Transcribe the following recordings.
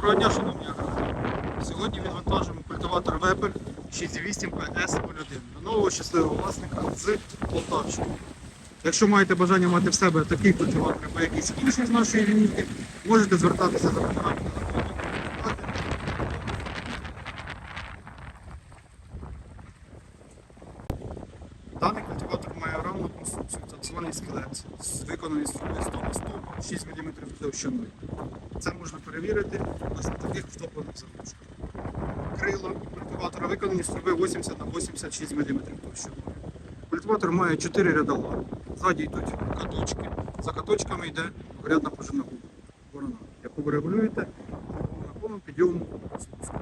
Доброго дня, шановні аграрії. Сьогодні відвантажуємо культиватор Weber 68 PS01 до нового щасливого власника з Полтавщини. Якщо маєте бажання мати в себе такий культиватор або якийсь інший з нашої лінійки, можете звертатися за номерами телефону. Даний культиватор має равну конструкцію, так званий скелет, виконаний з 6 мм товщиною. Це можна перевірити на таких втоплених заглушках. Крила культиватора виконані з труби 80 на 86 мм товщиною. Культиватор має 4 ряда. Ззаді йдуть каточки. За каточками йде рядна пожежна борона, яку ви регулюєте наклоном підйому спуску.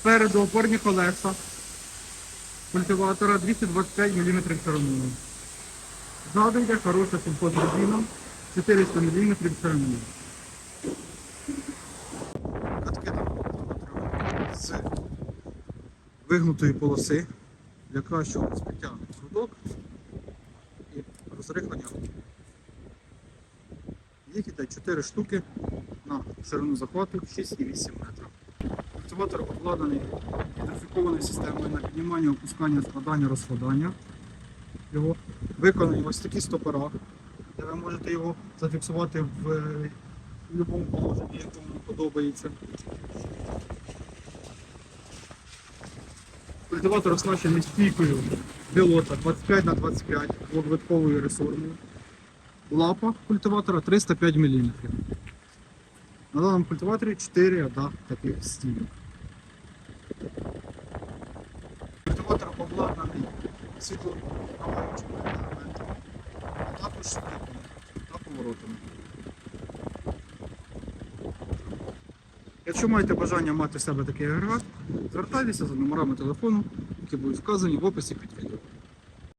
Спереду опорні колеса культиватора 225 мм стороною. Ззаду йде хороша сільхозрезина 400 мм стороною. Катки там з вигнутої полоси для кращого збиття грудок і розрихлення. Їх іде 4 штуки на ширину захвату 6,8 метра. Культиватор обладнаний гідрофікованою системою на піднімання, опускання, складання, розкладання. Його виконані ось такі стопора, де ви можете його зафіксувати в е, будь-якому положенні, якому подобається. Культиватор оснащений стійкою пілота 25 на 25 двохвитковою ресорною. Лапа культиватора 305 мм. На даному культиваторі 4 ряда таких стійок. Культиватор обладнаний а також стиками та поворотами. Якщо маєте бажання мати в себе такий агрегат, звертайтеся за номерами телефону, які будуть вказані в описі під відео.